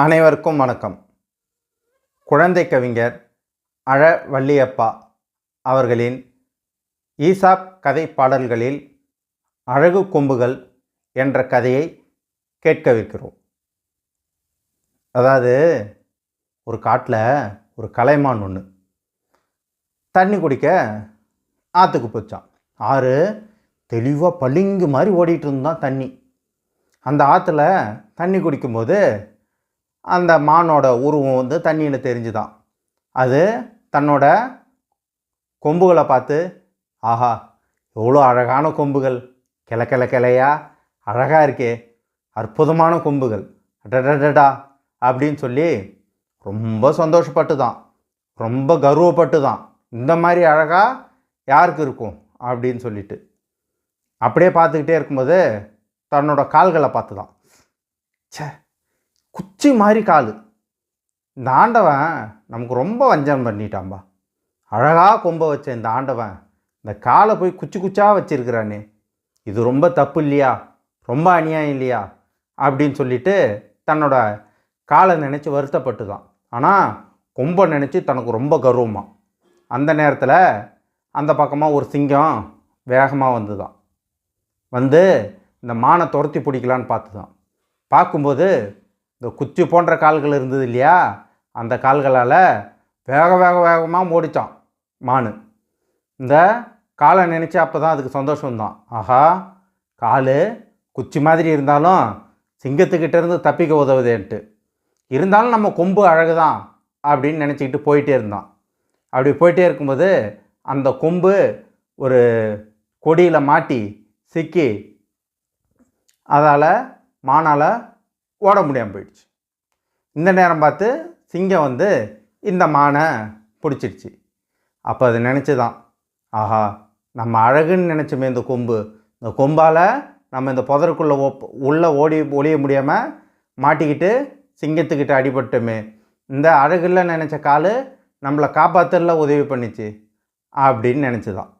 அனைவருக்கும் வணக்கம். குழந்தை கவிஞர் அழ வள்ளியப்பா அவர்களின் ஈசாப் கதை பாடல்களில் அழகு கொம்புகள் என்ற கதையை கேட்கவிருக்கிறோம். அதாவது ஒரு காட்டில் ஒரு கலைமான் ஒன்று தண்ணி குடிக்க ஆற்றுக்கு போச்சான் ஆறு தெளிவாக பளிங்கு மாதிரி ஓடிட்டு இருந்தான் தண்ணி. அந்த ஆற்றுல தண்ணி குடிக்கும்போது அந்த மானோட உருவம் வந்து தண்ணியில் தெரிஞ்சுதான். அது தன்னோட கொம்புகளை பார்த்து ஆஹா எவ்வளோ அழகான கொம்புகள். கிள கிள கிளையா? அழகாக இருக்கே. அற்புதமான கொம்புகள். அடடடடா அப்படின்னு சொல்லி ரொம்ப சந்தோஷப்பட்டு தான் ரொம்ப கர்வப்பட்டு தான் இந்த மாதிரி அழகாக யாருக்கு இருக்கும்? அப்படின்னு சொல்லிட்டு. அப்படியே பார்த்துக்கிட்டே இருக்கும்போது தன்னோட கால்களை பார்த்து தான் சே குச்சி மாதிரி கால். இந்த ஆண்டவன் நமக்கு ரொம்ப வஞ்சனம் பண்ணிட்டான்பா. அழகாக கொம்ப வச்ச இந்த ஆண்டவன் இந்த காலை போய் குச்சி குச்சாக வச்சிருக்கிறானே. இது ரொம்ப தப்பு இல்லையா? ரொம்ப அநியாயம் இல்லையா? அப்படின்னு சொல்லிட்டு தன்னோட காலை நினச்சி வருத்தப்பட்டு தான் ஆனால் கொம்பை நினச்சி தனக்கு ரொம்ப கர்வமா. அந்த நேரத்தில் அந்த பக்கமாக ஒரு சிங்கம் வேகமாக வந்து தான் வந்து இந்த மானை துரத்தி பிடிக்கலான்னு பார்த்து தான் பார்க்கும்போது இந்த குச்சி போன்ற கால்கள் இருந்தது இல்லையா? அந்த கால்களால் வேக வேக வேகமாக ஓடித்தான் மானு. இந்த காலை நினச்சி அப்போ தான் அதுக்கு சந்தோஷம் தான். ஆஹா கால் குச்சி மாதிரி இருந்தாலும் சிங்கத்துக்கிட்டேருந்து தப்பிக்க உதவுதேன்ட்டு. இருந்தாலும் நம்ம கொம்பு அழகு தான் அப்படின்னு நினச்சிக்கிட்டு போயிட்டே இருந்தான் அப்படி போயிட்டே இருக்கும்போது அந்த கொம்பு ஒரு கொடியில் மாட்டி சிக்கி அதால் மானால் ஓட முடியாமல் போயிடுச்சு. இந்த நேரம் பார்த்து சிங்கம் வந்து இந்த மானை பிடிச்சிடுச்சு. அப்போ அது நினச்சி தான் ஆஹா நம்ம அழகுன்னு நினச்சோமே இந்த கொம்பு. இந்த கொம்பால் நம்ம இந்த புதருக்குள்ளே ஒப் உள்ளே ஓடி ஒழிய முடியாமல் மாட்டிக்கிட்டு சிங்கத்துக்கிட்ட அடிபட்டுமே. இந்த அழகுல நினச்ச கால் நம்மளை காப்பாற்றல உதவி பண்ணிச்சு அப்படின்னு நினச்சி தான்